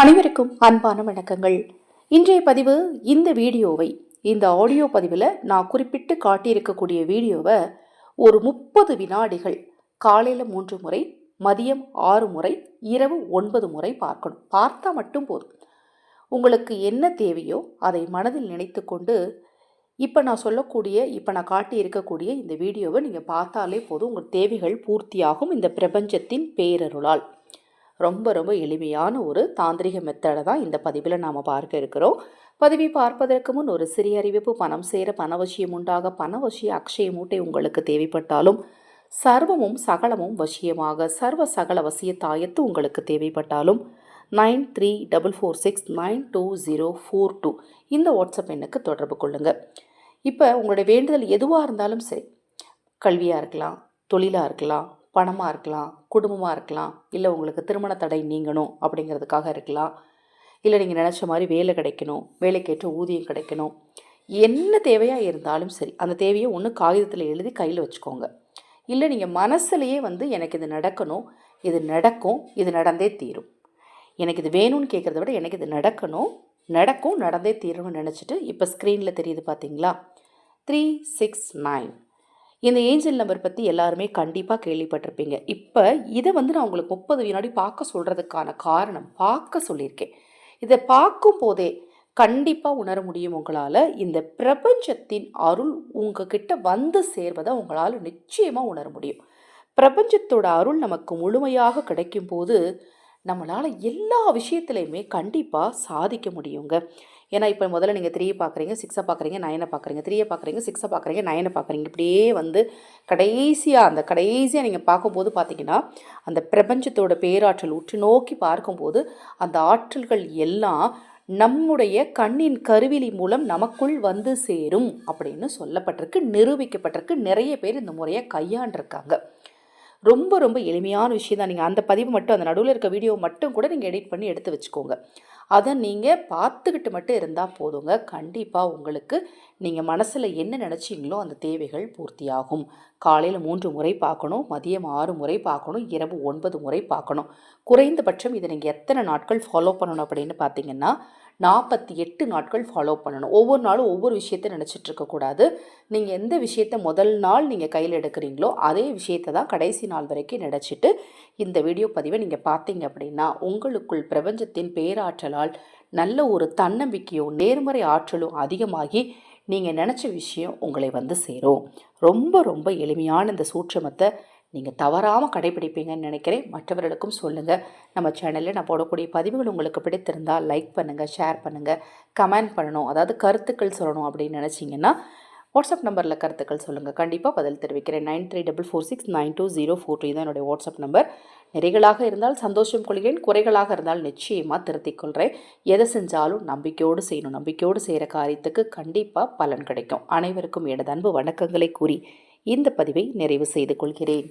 அனைவருக்கும் அன்பான வணக்கங்கள். இன்றைய பதிவு இந்த வீடியோவை இந்த ஆடியோ பதிவில் நான் குறிப்பிட்டு காட்டியிருக்கக்கூடிய வீடியோவை ஒரு முப்பது வினாடிகள் காலையில் மூன்று முறை மதியம் ஆறு முறை இரவு ஒன்பது முறை பார்க்கணும். பார்த்தா மட்டும் போதும். உங்களுக்கு என்ன தேவையோ அதை மனதில் நினைத்து கொண்டு இப்போ நான் சொல்லக்கூடிய இப்போ நான் காட்டி இருக்கக்கூடிய இந்த வீடியோவை நீங்கள் பார்த்தாலே போதும். உங்கள் தேவைகள் பூர்த்தியாகும் இந்த பிரபஞ்சத்தின் பேரருளால். ரொம்ப ரொம்ப எளிமையான ஒரு தாந்திரிக மெத்தடை தான் இந்த பதிவில் நாம் பார்க்க இருக்கிறோம். பதிவை பார்ப்பதற்கு முன் ஒரு சிறிய அறிவிப்பு. பணம் சேர பணவசியம் உண்டாக பணவசிய அக்ஷய மூட்டை உங்களுக்கு தேவைப்பட்டாலும் சர்வமும் சகலமும் வசியமாக சர்வ சகல வசிய தாயத்து உங்களுக்கு தேவைப்பட்டாலும் nine three double four six nine two zero four two இந்த வாட்ஸ்அப் எண்ணுக்கு தொடர்பு கொள்ளுங்கள் இப்போ உங்களுடைய வேண்டுதல் எதுவாக இருந்தாலும் சரி கல்வியாக இருக்கலாம் தொழிலாக இருக்கலாம் பணமாக இருக்கலாம் குடும்பமாக இருக்கலாம். இல்லை உங்களுக்கு திருமண தடை நீங்கணும் அப்படிங்கிறதுக்காக இருக்கலாம். இல்லை நீங்கள் நினச்ச மாதிரி வேலை கிடைக்கணும். வேலைக்கேற்ற ஊதியம் கிடைக்கணும். என்ன தேவையாக இருந்தாலும் சரி அந்த தேவையை ஒன்று காகிதத்தில் எழுதி கையில் வச்சுக்கோங்க. இல்லை நீங்கள் மனசுலையே வந்து எனக்கு இது நடக்கணும் இது நடக்கும் இது நடந்தே தீரும். எனக்கு இது வேணும்னு கேட்குறத விட எனக்கு இது நடக்கணும் நடக்கும் நடந்தே தீரும்னு நினச்சிட்டு இப்போ ஸ்க்ரீனில் தெரியுது பார்த்தீங்களா த்ரீ சிக்ஸ் நைன் இந்த ஏஞ்சல் நம்பர் பற்றி எல்லாருமே கண்டிப்பாக கேள்விப்பட்டிருப்பீங்க. இப்போ இதை வந்து நான் உங்களுக்கு முப்பது வினாடி பார்க்க சொல்கிறதுக்கான காரணம் பார்க்க சொல்லியிருக்கேன். இதை பார்க்கும் போதே கண்டிப்பாக உணர முடியும் உங்களால். இந்த பிரபஞ்சத்தின் அருள் உங்ககிட்ட வந்து சேர்வதை உங்களால் நிச்சயமாக உணர முடியும். பிரபஞ்சத்தோட அருள் நமக்கு முழுமையாக கிடைக்கும் போது நம்மளால் எல்லா விஷயத்துலையுமே கண்டிப்பாக சாதிக்க முடியுங்க. ஏன்னா இப்போ முதல்ல நீங்கள் த்ரீயை பார்க்குறீங்க சிக்ஸை பார்க்குறீங்க நைனை பார்க்குறீங்க த்ரீயை பார்க்குறீங்க சிக்ஸை பார்க்குறீங்க நைனை பார்க்குறீங்க இப்படியே வந்து கடைசியாக அந்த கடைசியாக நீங்கள் பார்க்கும்போது பார்த்தீங்கன்னா அந்த பிரபஞ்சத்தோட பேராற்றல் உற்று நோக்கி பார்க்கும்போது அந்த ஆற்றல்கள் எல்லாம் நம்முடைய கண்ணின் கருவிலி மூலம் நமக்குள் வந்து சேரும் அப்படின்னு சொல்லப்பட்டிருக்கு நிரூபிக்கப்பட்டிருக்கு. நிறைய பேர் இந்த முறையை கையாண்டிருக்காங்க. ரொம்ப ரொம்ப எளிமையான விஷயம் தான். நீங்கள் அந்த பதிவு மட்டும் அந்த நடுவில் இருக்க வீடியோ மட்டும் கூட நீங்கள் எடிட் பண்ணி எடுத்து வச்சுக்கோங்க. அதை நீங்கள் பார்த்துக்கிட்டு மட்டும் இருந்தால் போதுங்க. கண்டிப்பாக உங்களுக்கு நீங்கள் மனசில் என்ன நினச்சிங்களோ அந்த தேவைகள் பூர்த்தியாகும். காலையில் மூன்று முறை பார்க்கணும் மதியம் ஆறு முறை பார்க்கணும் இரவு ஒன்பது முறை பார்க்கணும். குறைந்தபட்சம் இதை நீங்கள் எத்தனை நாட்கள் ஃபாலோ பண்ணணும் அப்படின்னு பார்த்தீங்கன்னா நாற்பத்தி எட்டு நாட்கள் ஃபாலோ பண்ணணும். ஒவ்வொரு நாளும் ஒவ்வொரு விஷயத்தை நினச்சிட்டு இருக்கக்கூடாது நீங்கள் எந்த விஷயத்தை முதல் நாள் நீங்கள் கையில் எடுக்கிறீங்களோ அதே விஷயத்தை தான் கடைசி நாள் வரைக்கும் நினச்சிட்டு இந்த வீடியோ பதிவை நீங்கள் பார்த்தீங்க அப்படின்னா உங்களுக்குள் பிரபஞ்சத்தின் பேராற்றலால் நல்ல ஒரு தன்னம்பிக்கையும் நேர்மறை ஆற்றலும் அதிகமாகி நீங்கள் நினச்ச விஷயம் உங்களை வந்து சேரும். ரொம்ப ரொம்ப எளிமையான இந்த சூட்சமத்தை நீங்கள் தவறாமல் கடைபிடிப்பீங்கன்னு நினைக்கிறேன். மற்றவர்களுக்கும் சொல்லுங்கள் நம்ம சேனலில் நான் போடக்கூடிய பதிவுகள் உங்களுக்கு பிடித்திருந்தால் லைக் பண்ணுங்கள் ஷேர் பண்ணுங்கள் கமெண்ட் பண்ணணும். அதாவது கருத்துக்கள் சொல்லணும் அப்படின்னு நினச்சிங்கன்னா வாட்ஸ்அப் நம்பரில் கருத்துக்கள் சொல்லுங்கள் கண்டிப்பாக பதில் தெரிவிக்கிறேன். Nine three double four six nine two zero four two தான் என்னுடைய வாட்ஸ்அப் நம்பர் நிறைகளாக இருந்தால் சந்தோஷம் கொள்கிறேன். குறைகளாக இருந்தால் நிச்சயமாக திருத்திக் கொள்கிறேன். எதை செஞ்சாலும் நம்பிக்கையோடு செய்யணும். நம்பிக்கையோடு செய்கிற காரியத்துக்கு கண்டிப்பாக பலன் கிடைக்கும். அனைவருக்கும் எனது அன்பு வணக்கங்களை கூறி இந்த பதிவை நிறைவு செய்து கொள்கிறேன்.